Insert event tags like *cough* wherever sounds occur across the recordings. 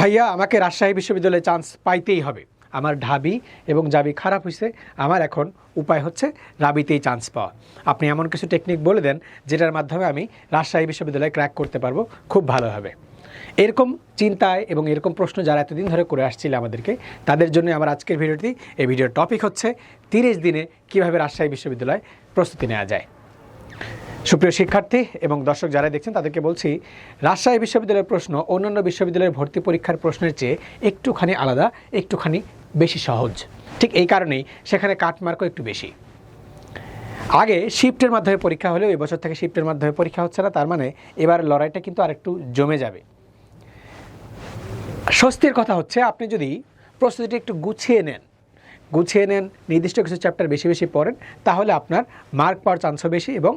ভাইয়া, আমাকে রাজশাহী বিশ্ববিদ্যালয়ে চান্স পাইতেই হবে। আমার ঢাবি এবং জাবি খারাপ হয়েছে আমার এখন উপায় হচ্ছে রাবিতেই চান্স পাওয়া। আপনি এমন কিছু টেকনিক বলে দেন, যেটার মাধ্যমে আমি রাজশাহী বিশ্ববিদ্যালয়ে ক্র্যাক করতে পারব, খুব ভালোভাবে এরকম চিন্তায় এবং এরকম প্রশ্ন যারা এতদিন ধরে করে আসছিল আমাদেরকে, তাদের জন্য আমার আজকের ভিডিওটি। এই ভিডিওর টপিক হচ্ছে তিরিশ দিনে কীভাবে রাজশাহী বিশ্ববিদ্যালয়ে প্রস্তুতি নেওয়া যায়। সুপ্রিয় শিক্ষার্থী এবং দর্শক যারা দেখছেন, তাদেরকে বলছি, রাজশাহী বিশ্ববিদ্যালয়ের প্রশ্ন অন্যান্য বিশ্ববিদ্যালয়ের ভর্তি পরীক্ষার প্রশ্নের চেয়ে একটুখানি আলাদা, একটুখানি বেশি সহজ। ঠিক এই কারণেই সেখানে কাটমার্কও একটু বেশি। আগে শিফটের মাধ্যমে পরীক্ষা হলেও এবছর থেকে শিফটের মাধ্যমে পরীক্ষা হচ্ছে না, তার মানে এবার লড়াইটা কিন্তু আরেকটু জমে যাবে। স্বস্তির কথা হচ্ছে, আপনি যদি প্রস্তুতিটা একটু গুছিয়ে নেন গুছিয়ে নেন, নির্দিষ্ট কিছু চ্যাপ্টার বেশি বেশি পড়েন, তাহলে আপনার মার্ক পাওয়ার চান্সও বেশি এবং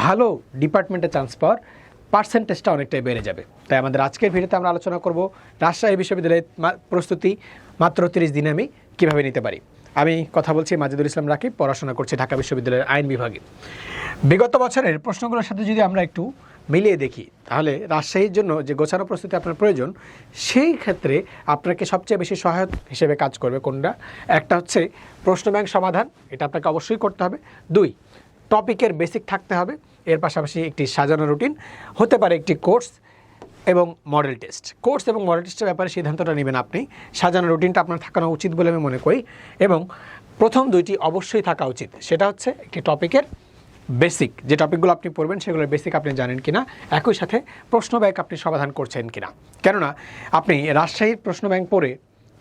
ভালো ডিপার্টমেন্টে চান্স পাওয়ার পার্সেন্টেজটা অনেকটাই বেড়ে যাবে। তাই আমাদের আজকের ভিডিওতে আমরা আলোচনা করব রাজশাহী বিশ্ববিদ্যালয়ের প্রস্তুতি মাত্র তিরিশ দিনে আমি কীভাবে নিতে পারি। আমি কথা বলছি মাজিদুল ইসলাম রাকিব, পড়াশোনা করছি ঢাকা বিশ্ববিদ্যালয়ের আইন বিভাগে। বিগত বছরের প্রশ্নগুলোর সাথে যদি আমরা একটু মিলিয়ে দেখি। তাহলে রাজশাহীর জন্য যে গোছানো প্রস্তুতি আপনার প্রয়োজন, সেই ক্ষেত্রে আপনাকে সবচেয়ে বেশি সহায়ক হিসেবে কাজ করবে কোনটা? একটা হচ্ছে প্রশ্ন ব্যাংক সমাধান, এটা আপনাকে অবশ্যই করতে হবে। দুই, টপিকের বেসিক থাকতে হবে, এর পাশাপাশি একটি সাজানো রুটিন, হতে পারে একটি কোর্স এবং মডেল টেস্ট। কোর্স এবং মডেল টেস্টের ব্যাপারে সিদ্ধান্তটা নেবেন আপনি। সাজানো রুটিনটা আপনার থাকানো উচিত বলে আমি মনে করি এবং প্রথম দুইটি অবশ্যই থাকা উচিত। সেটা হচ্ছে একটি টপিকের বেসিক যে টপিকগুলো আপনি পড়বেন সেগুলোর বেসিক আপনি জানেন কিনা, একই সাথে প্রশ্ন ব্যাংক আপনি সমাধান করছেন কিনা। কেননা, আপনি রাজশাহীর প্রশ্ন ব্যাংক পড়ে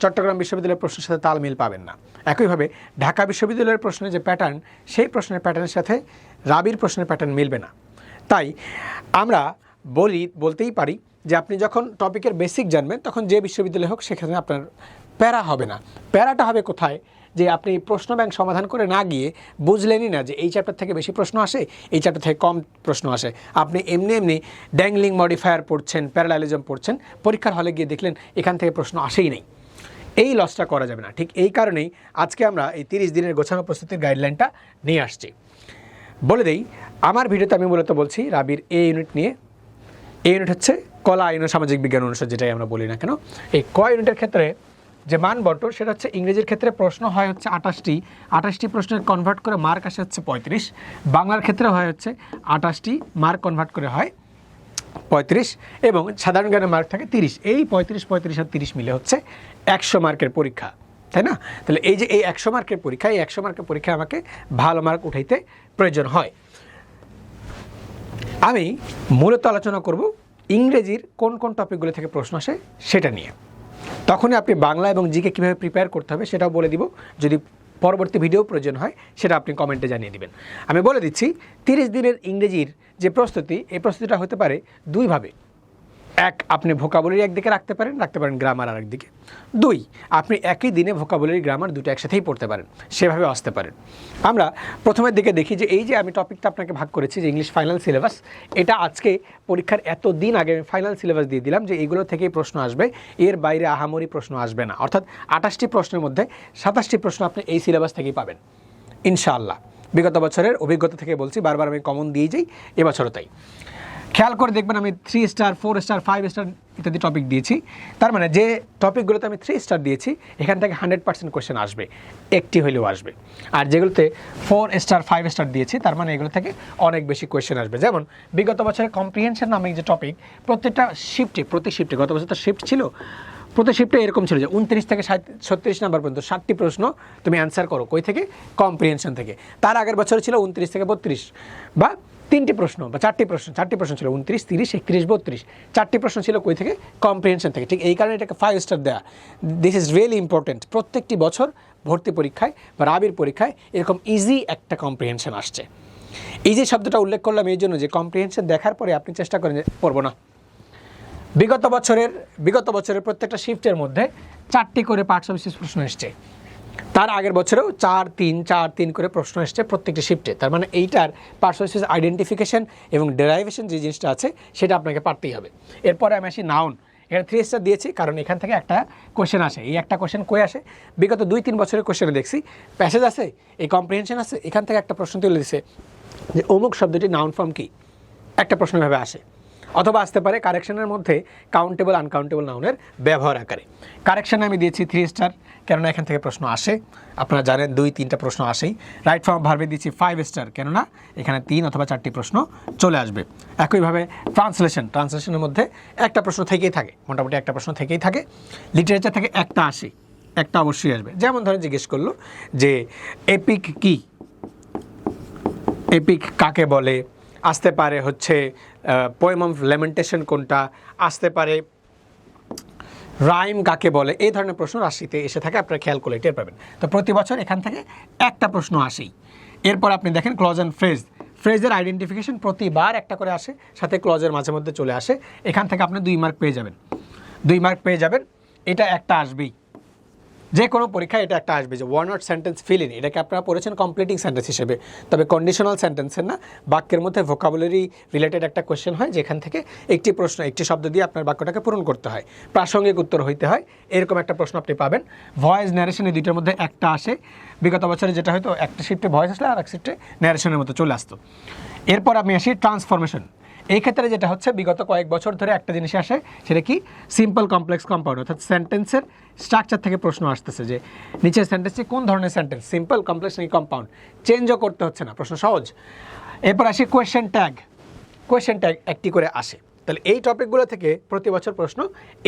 চট্টগ্রাম বিশ্ববিদ্যালয়ের প্রশ্নের সাথে তাল মিল পাবেন না। একইভাবে ঢাকা বিশ্ববিদ্যালয়ের প্রশ্নের যে প্যাটার্ন সেই প্রশ্নের প্যাটার্নের সাথে রাবির প্রশ্নের প্যাটার্ন মিলবে না। তাই আমরা বলি, বলতেই পারি যে আপনি যখন টপিকের বেসিক জানবেন, তখন যে বিশ্ববিদ্যালয় হোক, সেখানে আপনার প্যারা হবে না। প্যারাটা হবে কোথায়? যে আপনি প্রশ্ন ব্যাংক সমাধান করে না গিয়ে বুঝলেনই না যে এই চ্যাপ্টার থেকে বেশি প্রশ্ন আসে, এই চ্যাপ্টার থেকে কম প্রশ্ন আসে। আপনি এমনি এমনি ড্যাংলিং মডিফায়ার পড়ছেন প্যারালালিজম পড়ছেন, পরীক্ষার হলে গিয়ে দেখলেন এখান থেকে প্রশ্ন আসেই নেই। এই লসটা করা যাবে না। ঠিক এই কারণেই আজকে আমরা এই তিরিশ দিনের গোছানো প্রস্তুতির গাইডলাইনটা নিয়ে আসছি। বলে দেই, আমার ভিডিওতে আমি মূলত বলছি রাবির এ ইউনিট নিয়ে। এ ইউনিট হচ্ছে কলা আইন সামাজিক বিজ্ঞান অনুষদ, যেটাই আমরা বলি না কেন। এই ক ইউনিটের ক্ষেত্রে যে মান সেটা হচ্ছে ইংরেজির ক্ষেত্রে প্রশ্ন হয় হচ্ছে আঠাশটি আঠাশটি প্রশ্নের কনভার্ট করে মার্ক আসে হচ্ছে পঁয়ত্রিশ। বাংলার ক্ষেত্রে হয় হচ্ছে আঠাশটি মার্ক কনভার্ট করে হয় পঁয়ত্রিশ এবং সাধারণ জ্ঞানের মার্ক থাকে তিরিশ। এই পঁয়ত্রিশ পঁয়ত্রিশ আর তিরিশ মিলে হচ্ছে একশো মার্কের পরীক্ষা, তাই না? তাহলে এই যে এই একশো মার্কের পরীক্ষা, এই একশো মার্কের পরীক্ষায় আমাকে ভালো মার্ক উঠাইতে প্রয়োজন হয়। আমি মূলত আলোচনা করব ইংরেজির কোন কোন টপিকগুলো থেকে প্রশ্ন আসে সেটা নিয়ে। তখনই আপনি বাংলা এবং জিকে কীভাবে প্রিপেয়ার করতে হবে সেটাও বলে দিব। যদি পরবর্তী ভিডিও প্রয়োজন হয়, সেটা আপনি কমেন্টে জানিয়ে দিবেন। আমি বলে দিচ্ছি, তিরিশ দিনের ইংরেজির যে প্রস্তুতি, এই প্রস্তুতিটা হতে পারে দুইভাবে। এক, আপনি ভোকাবুলারি একদিকে রাখতে পারেন রাখতে পারেন গ্রামার আর একদিকে দুই, আপনি একই দিনে ভোকাবুলারি গ্রামার দুটো একসাথেই পড়তে পারেন, সেভাবে আসতে পারেন। আমরা প্রথমের দিকে দেখি যে এই যে আমি টপিকটা আপনাকে ভাগ করেছি যে ইংলিশ ফাইনাল সিলেবাস এটা আজকে পরীক্ষার এত দিন আগে আমি ফাইনাল সিলেবাস দিয়ে দিলাম যে এইগুলো থেকেই প্রশ্ন আসবে, এর বাইরে আহামরি প্রশ্ন আসবে না। অর্থাৎ আঠাশটি প্রশ্নের মধ্যে সাতাশটি প্রশ্ন আপনি এই সিলেবাস থেকেই পাবেন, ইনশাআল্লাহ। বিগত বছরের অভিজ্ঞতা থেকে বলছি, বারবার আমি কমন দিয়ে যাই, এবছরও তাই। খেয়াল করে দেখবেন আমি three star four star five star ইত্যাদি টপিক দিয়েছি। তার মানে যে টপিকগুলোতে আমি থ্রি স্টার দিয়েছি, এখান থেকে হান্ড্রেড পার্সেন্ট কোয়েশ্চেন আসবে, একটি হলেও আসবে। আর যেগুলোতে ফোর স্টার ফাইভ স্টার দিয়েছি, তার মানে এগুলো থেকে অনেক বেশি কোয়েশ্চেন আসবে। যেমন, বিগত বছরে কম্প্রিহেনশন নামে যে টপিক প্রত্যেকটা শিফটে প্রতি শিফটে গত বছর তো শিফট ছিল, প্রতি শিফটে এরকম ছিল যে উনত্রিশ থেকে ছত্রিশ নাম্বার পর্যন্ত ষাটটি প্রশ্ন তুমি অ্যান্সার করো, কই থেকে? কম্প্রিহেনশন থেকে। তার আগের বছর ছিল উনত্রিশ থেকে বত্রিশ, বা তিনটি প্রশ্ন বা চারটি প্রশ্ন চারটি প্রশ্ন ছিল উনত্রিশ, তিরিশ, একত্রিশ, বত্রিশ। চারটি প্রশ্ন ছিল কই থেকে? কম্প্রিহেনশন থেকে। ঠিক এই কারণে এটাকে ফাইভ স্টার দেওয়া দিস ইজ রিয়েলি ইম্পর্টেন্ট প্রত্যেকটি বছর ভর্তি পরীক্ষায় বা রাবির পরীক্ষায় এরকম ইজি একটা কম্প্রিহেনশন আসছে। ইজি শব্দটা উল্লেখ করলাম এই জন্য যে কম্প্রিহেনশন দেখার পরে আপনি চেষ্টা করেন যে পড়ব না। বিগত বছরের বিগত বছরের প্রত্যেকটা শিফটের মধ্যে চারটি করে পার্টস অফ প্রশ্ন এসছে। তার আগের বছরেও চার তিন চার তিন করে প্রশ্ন এসছে প্রত্যেকটি শিফটে তার মানে এইটার পার্টস অফ আইডেন্টিফিকেশন এবং ডেরাইভেশন যে জিনিসটা আছে, সেটা আপনাকে পারতেই হবে। এরপরে আমি আসি নাউন এখানে থ্রি স্টার দিয়েছি, কারণ এখান থেকে একটা কোশ্চেন আসে। এই একটা কোশ্চেন কই আসে? বিগত দুই, তিন বছরের কোশ্চেনে দেখছি। প্যাসেজ আছে, এই কম্প্রিহেনশন আছে, এখান থেকে একটা প্রশ্ন তুলে দিছে যে অমুক শব্দটি নাউন ফর্ম কি? একটা প্রশ্নভাবে আসে। অথবা আসতে পারে কারেকশনের মধ্যে কাউন্টেবল আনকাউন্টেবল নাউনের ব্যবহার আকারে। কারেকশানে আমি দিয়েছি থ্রি স্টার কেননা এখান থেকে প্রশ্ন আসে। আপনারা জানেন দুই, তিনটা প্রশ্ন আসেই। রাইট ফর্ম ভার্বে দিচ্ছি ফাইভ স্টার কেননা এখানে তিন অথবা চারটি প্রশ্ন চলে আসবে। একইভাবে ট্রান্সলেশন ট্রান্সলেশনের মধ্যে একটা প্রশ্ন থেকেই থাকে। মোটামুটি একটা প্রশ্ন থেকেই থাকে। লিটারেচার থেকে একটা আসে, একটা অবশ্যই আসবে। যেমন ধরেন জিজ্ঞেস করল যে এপিক কি? এপিক কাকে বলে? আসতে পারে হচ্ছে পোয়েম অফ লেমেন্টেশন কোনটা? আসতে পারে রাইম কাকে বলে? এই ধরনের প্রশ্ন রাশিতে এসে থাকে, আপনারা খেয়াল করলে টের পাবেন। তো প্রতি বছর এখান থেকে একটা প্রশ্ন আসেই। এরপর আপনি দেখেন ক্লজ অ্যান্ড ফ্রেজ ফ্রেজের আইডেন্টিফিকেশন প্রতিবার একটা করে আসে, সাথে ক্লজের মাঝে মধ্যে চলে আসে। এখান থেকে আপনি দুই মার্ক পেয়ে যাবেন। দুই মার্ক পেয়ে যাবেন। এটা একটা আসবেই। যে কোনো পরীক্ষায় এটা একটা আসবে যে one not sentence fill in এটাকে আপনারা পড়েছেন কমপ্লিটিং সেন্টেন্স হিসেবে। তবে কন্ডিশনাল সেন্টেন্সের না, বাক্যের মধ্যে ভোকাবুলারি রিলেটেড একটা কোয়েশ্চেন হয়, যেখান থেকে একটি প্রশ্ন, একটি শব্দ দিয়ে আপনার বাক্যটাকে পূরণ করতে হয়। প্রাসঙ্গিক উত্তর হইতে হয়, এরকম একটা প্রশ্ন আপনি পাবেন। ভয়েস ন্যারেশন এই দুইটার মধ্যে একটা আসে। বিগত বছরে যেটা হয়তো একটা শিফটে ভয়েস আসলে আর এক শিফটে ন্যারেশনের মতো চলে আসতো। এরপর আমি আসি ট্রান্সফরমেশন এই ক্ষেত্রে যেটা হচ্ছে, বিগত কয়েক বছর ধরে একটা জিনিস আসে, সেটা কি? সিম্পল কমপ্লেক্স কম্পাউন্ড অর্থাৎ সেন্টেন্সের স্ট্রাকচার থেকে প্রশ্ন আসতেছে যে, নিচের সেন্টেন্সটি কোন ধরনের সেন্টেন্স সিম্পল কমপ্লেক্স নাকি কম্পাউন্ড চেঞ্জও করতে হচ্ছে না, প্রশ্ন সহজ। এরপর আসি কোয়েশ্চেন ট্যাগ কোয়েশ্চেন ট্যাগ একটি করে আসে। তাহলে এই টপিকগুলো থেকে প্রতি বছর প্রশ্ন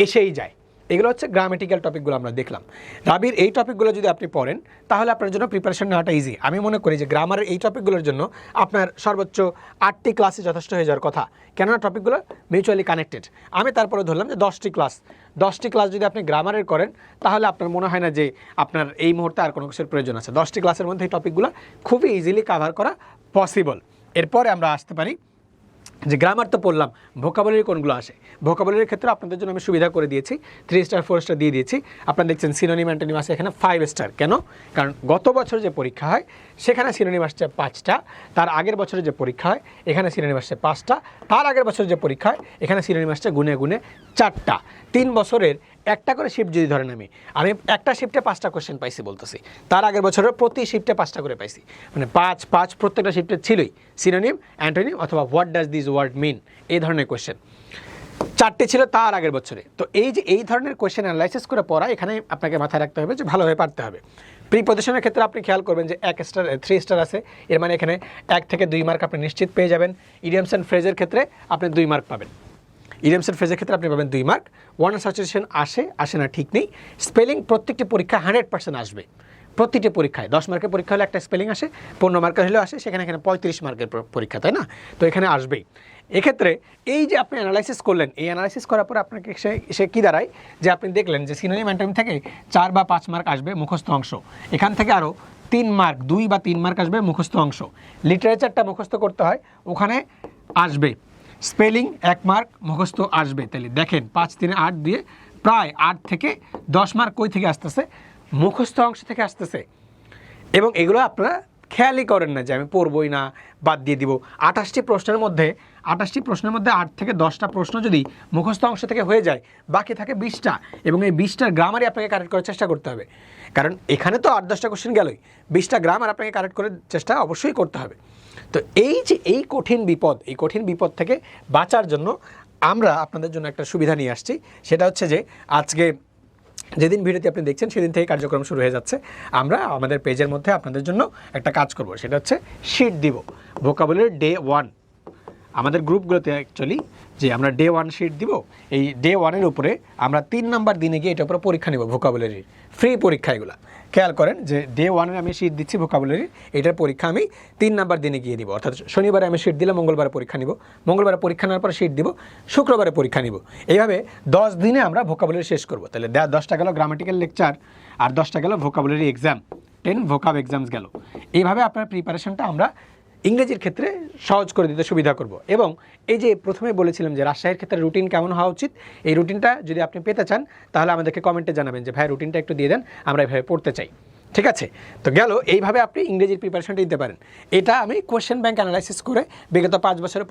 এসেই যায়। এগুলো হচ্ছে গ্রামেটিক্যাল টপিকগুলো আমরা দেখলাম। রাবির এই টপিকগুলো যদি আপনি পড়েন, তাহলে আপনার জন্য প্রিপারেশন নেওয়াটা ইজি আমি মনে করি যে গ্রামারের এই টপিকগুলোর জন্য আপনার সর্বোচ্চ আটটি ক্লাসে যথেষ্ট হয়ে যাওয়ার কথা। কেননা টপিকগুলো মিউচুয়ালি কানেক্টেড আমি তারপরে ধরলাম যে দশটি ক্লাস দশটি ক্লাস যদি আপনি গ্রামারের করেন, তাহলে আপনার মনে হয় না যে আপনার এই মুহূর্তে আর কোনো কিছুর প্রয়োজন আছে। দশটি ক্লাসের মধ্যে এই টপিকগুলো খুবই ইজিলি কাভার করা পসিবল এরপরে আমরা আসতে পারি যে গ্রামার তো পড়লাম ভোকাবলির কোনগুলো আসে? ভোকাবলির ক্ষেত্রে আপনাদের জন্য আমি সুবিধা করে দিয়েছি। থ্রি স্টার ফোর স্টার দিয়ে দিয়েছি। আপনারা দেখছেন সিনোনিম অ্যান্টোনিম আছে এখানে ফাইভ স্টার কেন? কারণ গত বছর যে পরীক্ষা হয়, সেখানে সিনোনিম আসছে পাঁচটা। তার আগের বছরে যে পরীক্ষা হয়, এখানে সিনোনিম আসছে পাঁচটা। তার আগের বছরে যে পরীক্ষা হয়, এখানে সিনোনিম আসছে গুনে গুনে চারটা। তিন বছরের একটা করে শিফট যদি ধরেন আমি আমি একটা শিফটে পাঁচটা কোশ্চেন পাইছি বলতেছি। তার আগের বছরের প্রতি শিফটে পাঁচটা করে পাইছি। মানে পাঁচ পাঁচ প্রত্যেকটা শিফটে ছিলই। সিনোনিম অ্যান্টোনিম অথবা what does this word mean এই ধরনের কোশ্চেন চারটে ছিল তার আগের বছরে। তো এই যে এই ধরনের কোয়েশ্চেন অ্যানালাইসিস করে পড়া এখানে আপনাকে মাথায় রাখতে হবে যে ভালোভাবে পারতে হবে। প্রিপোজিশনের ক্ষেত্রে আপনি খেয়াল করবেন যে এক স্টার থ্রি স্টার আছে। এর মানে এখানে এক থেকে দুই মার্ক আপনি নিশ্চিত পেয়ে যাবেন। ইডিয়ামস অ্যান্ড ফ্রেজের ক্ষেত্রে আপনি দুই মার্ক পাবেন। অ্যান্ড ফ্রেজের ক্ষেত্রে আপনি পাবেন দুই মার্ক ওয়ান সাচুয়েশন আসে আসে না, ঠিক নেই। স্পেলিং প্রত্যেকটি পরীক্ষা হান্ড্রেড পার্সেন্ট আসবে। প্রতিটি পরীক্ষায়। দশ মার্কের পরীক্ষা হলে একটা স্পেলিং আসে, পনেরো মার্কের হলেও আসে, সেখানে এখানে পঁয়ত্রিশ মার্কের পরীক্ষা, তাই না? তো এখানে আসবেই। এক্ষেত্রে এই যে আপনি অ্যানালাইসিস করলেন, এই অ্যানালাইসিস করার পর আপনাকে সে সে কী দাঁড়ায়? যে আপনি দেখলেন যে সিনোনিম অ্যান্টোনিম থেকে চার বা পাঁচ মার্ক আসবে মুখস্থ অংশ। এখান থেকে আরও তিন মার্ক দুই বা তিন মার্ক আসবে মুখস্থ অংশ। লিটারেচারটা মুখস্থ করতে হয়, ওখানে আসবে। স্পেলিং এক মার্ক মুখস্থ আসবে। তাহলে দেখেন, পাঁচ, তিনে, আট দিয়ে প্রায় আট থেকে দশ মার্ক কই থেকে আসতেছে? মুখস্থ অংশ থেকে আসতেছে। এবং এগুলো আপনারা খেয়ালই করেন না যে আমি পড়বই না, বাদ দিয়ে দিব। আঠাশটি প্রশ্নের মধ্যে, আঠাশটি প্রশ্নের মধ্যে আট থেকে দশটা প্রশ্ন যদি মুখস্থ অংশ থেকে হয়ে যায়, বাকি থাকে বিশটা। এবং এই বিশটার গ্রামারই আপনাকে কারেক্ট করার চেষ্টা করতে হবে। কারণ এখানে তো আট, দশটা কোশ্চেন গেলই। বিশটা গ্রামার আপনাকে কারেক্ট করার চেষ্টা অবশ্যই করতে হবে। তো এই যে এই কঠিন বিপদ, এই কঠিন বিপদ থেকে বাঁচার জন্য আমরা আপনাদের জন্য একটা সুবিধা নিয়ে আসছি। সেটা হচ্ছে যে আজকে যেদিন ভিডিওটি আপনি দেখছেন, সেদিন থেকে কার্যক্রম শুরু হয়ে যাচ্ছে। আমরা আমাদের পেজের মধ্যে আপনাদের জন্য একটা কাজ করব। সেটা হচ্ছে শিট দিব। Vocabulary day one. আমাদের গ্রুপগুলোতে অ্যাকচুয়ালি যে আমরা ডে ওয়ান শিট দিব, এই ডে ওয়ানের উপরে আমরা তিন নাম্বার দিনে গিয়ে এটার উপরে পরীক্ষা নেব ভোকাবুলারির ফ্রি পরীক্ষা এগুলো। খেয়াল করেন যে ডে ওয়ানের আমি শিট দিচ্ছি ভোকাবুলারি এটার পরীক্ষা আমি তিন নাম্বার দিনে গিয়ে দিব। অর্থাৎ শনিবারে আমি শিট দিলে মঙ্গলবারে পরীক্ষা নিব। মঙ্গলবারে পরীক্ষা নেওয়ার পর শিট দিব, শুক্রবারে পরীক্ষা নিব। এইভাবে দশ দিনে আমরা ভোকাবুলারি শেষ করব। তাহলে দশটা গেল গ্রামাটিক্যাল লেকচার আর দশটা গেল vocabulary exam ten vocab exams গেল। এইভাবে আপনার প্রিপারেশনটা আমরা ইংরেজির ক্ষেত্রে সহজ করে দিতে সুবিধা করব। এবং এই যে প্রথমে বলেছিলাম যে রাজশাহীর ক্ষেত্রে রুটিন কেমন হওয়া উচিত, এই রুটিনটা যদি আপনি পেতে চান, তাহলে আমাদেরকে কমেন্টে জানাবেন যে, ভাই, রুটিনটা একটু দিয়ে দেন, আমরা এভাবে পড়তে চাই। ঠিক আছে? তো গেল, এইভাবে আপনি ইংরেজির প্রিপারেশনটা দিতে পারেন। এটা আমি কোয়েশ্চেন ব্যাংক অ্যানালাইসিস করে বিগত পাঁচ বছরের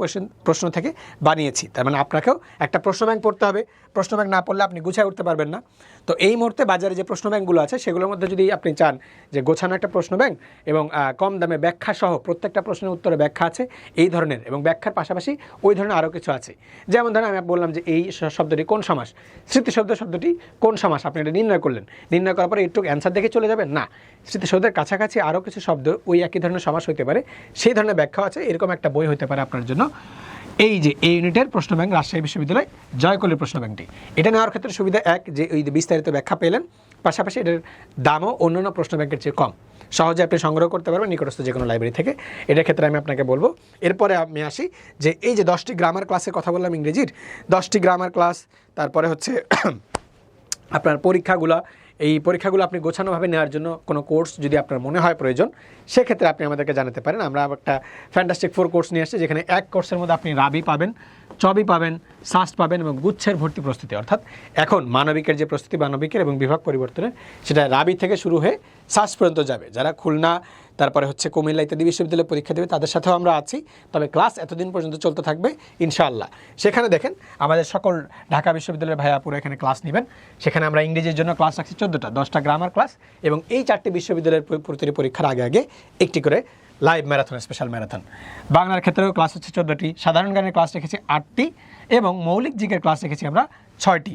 প্রশ্ন থেকে বানিয়েছি। তার মানে আপনাকেও একটা প্রশ্ন ব্যাংক পড়তে হবে। প্রশ্ন ব্যাংক না পড়লে আপনি গুছিয়ে উঠতে পারবেন না। তো এই মুহূর্তে বাজারে যে প্রশ্ন ব্যাংকগুলো আছে, সেগুলোর মধ্যে যদি আপনি চান যে গোছানো একটা প্রশ্ন ব্যাংক এবং কম দামে ব্যাখ্যা সহ প্রত্যেকটা প্রশ্নের উত্তরে ব্যাখ্যা আছে, এই ধরনের এবং ব্যাখ্যার পাশাপাশি ওই ধরনের আরও কিছু আছে। যেমন ধরেন আমি বললাম যে এই শব্দটি কোন সমাস? স্মৃতিশব্দ শব্দটি কোন সমাস? আপনি এটা নির্ণয় করলেন। নির্ণয় করার পরে একটু অ্যান্সার দেখে চলে যাবেন? না। স্মৃতিশব্দের কাছাকাছি আরও কিছু শব্দ ওই একই ধরনের সমাস হতে পারে। সেই ধরনের ব্যাখ্যা আছে, এরকম একটা বই হতে পারে আপনার জন্য। এই যে এই ইউনিটের প্রশ্ন ব্যাংক, রাজশাহী বিশ্ববিদ্যালয় জয়কলের প্রশ্ন ব্যাংকটি। এটা নেওয়ার ক্ষেত্রে সুবিধা এক যে ওই বিস্তারিত ব্যাখ্যা পেলেন, পাশাপাশি এটার দামও অন্যান্য প্রশ্ন ব্যাংকের চেয়ে কম। সহজে আপনি সংগ্রহ করতে পারবেন নিকটস্থ যে কোনো লাইব্রেরি থেকে। এটার ক্ষেত্রে আমি আপনাকে বলব, এরপরে আমি আসি যে এই যে দশটি গ্রামার ক্লাসের কথা বললাম ইংরেজির, দশটি গ্রামার ক্লাস, তারপরে হচ্ছে *coughs* আপনার পরীক্ষাগুলো এই পরীক্ষাগুলো আপনি গোছানোভাবে নেওয়ার জন্য কোনো কোর্স যদি আপনার মনে হয় প্রয়োজন, সেক্ষেত্রে আপনি আমাদেরকে জানাতে পারেন। আমরা একটা ফ্যান্টাস্টিক ফোর কোর্স নিয়ে আসছি, যেখানে এক কোর্সের মধ্যে আপনি রাবি পাবেন, চবি পাবেন শ্বাস পাবেন এবং গুচ্ছের ভর্তি প্রস্তুতি। অর্থাৎ এখন মানবিকের যে প্রস্তুতি, মানবিকের এবং বিভাগ পরিবর্তনের, সেটা রাবি থেকে শুরু হয়ে সাস্ট পর্যন্ত যাবে। যারা খুলনা, তারপরে হচ্ছে কুমিল্লা ইত্যাদি বিশ্ববিদ্যালয়ে পরীক্ষা দেবে, তাদের সাথেও আমরা আছি। তবে ক্লাস এতদিন পর্যন্ত চলতে থাকবে, ইনশাআল্লাহ। সেখানে দেখেন, আমাদের সকল ঢাকা বিশ্ববিদ্যালয়ের ভাইয়াপুরা এখানে ক্লাস নেবেন। সেখানে আমরা ইংরেজির জন্য ক্লাস রাখছি চোদ্দোটা, দশটা গ্রামার ক্লাস এবং এই চারটি বিশ্ববিদ্যালয়ের প্রতিটি পরীক্ষার আগে আগে একটি করে লাইভ ম্যারাথন, স্পেশাল ম্যারাথন। বাংলার ক্ষেত্রেও ক্লাস হচ্ছে চোদ্দোটি। সাধারণ জ্ঞানের ক্লাস রেখেছি আটটি এবং মৌলিক জিকের ক্লাস রেখেছি আমরা ছয়টি।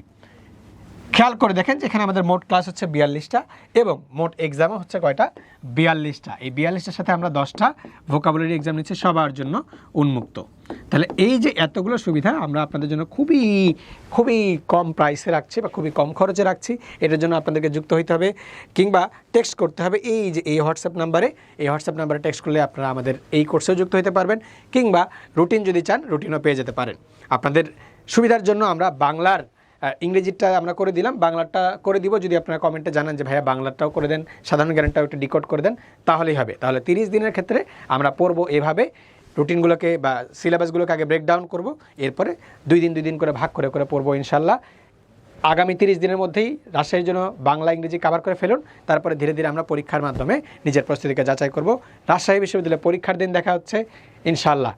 খেয়াল করে দেখেন যে এখানে আমাদের মোট ক্লাস হচ্ছে বিয়াল্লিশটা এবং মোট এক্সামও হচ্ছে কয়টা? বিয়াল্লিশটা। এই বিয়াল্লিশটার সাথে আমরা দশটা ভোকাবুলারি এক্সাম নিচ্ছি সবার জন্য উন্মুক্ত। তাহলে এই যে এতগুলো সুবিধা আমরা আপনাদের জন্য খুবই খুবই কম প্রাইসে রাখছি বা খুবই কম খরচে রাখছি, এটার জন্য আপনাদেরকে যুক্ত হইতে হবে কিংবা টেক্সট করতে হবে এই যে এই হোয়াটসঅ্যাপ নাম্বারে এই হোয়াটসঅ্যাপ নাম্বারে টেক্সট করলে আপনারা আমাদের এই কোর্সেও যুক্ত হতে পারবেন কিংবা রুটিন যদি চান রুটিনও পেয়ে যেতে পারেন। আপনাদের সুবিধার জন্য আমরা বাংলার ইংরেজিটা আমরা করে দিলাম বাংলাটা করে দিব। যদি আপনারা কমেন্টে জানান যে, ভাইয়া বাংলাটাও করে দেন, সাধারণ জ্ঞানটাও একটু ডিকোড করে দেন তাহলেই হবে। তাহলে তিরিশ দিনের ক্ষেত্রে আমরা পড়ব এভাবে, রুটিনগুলোকে বা সিলেবাসগুলোকে আগে ব্রেকডাউন করব, এরপরে দুই দিন দুই দিন করে ভাগ করে করে পড়ব ইনশাল্লাহ আগামী তিরিশ দিনের মধ্যেই রাজশাহীর জন্য বাংলা, ইংরেজি কাভার করে ফেলুন, তারপরে ধীরে ধীরে আমরা পরীক্ষার মাধ্যমে নিজের প্রস্তুতিকে যাচাই করব। রাজশাহী বিশ্ববিদ্যালয়ে পরীক্ষার দিন দেখা হচ্ছে ইনশাল্লাহ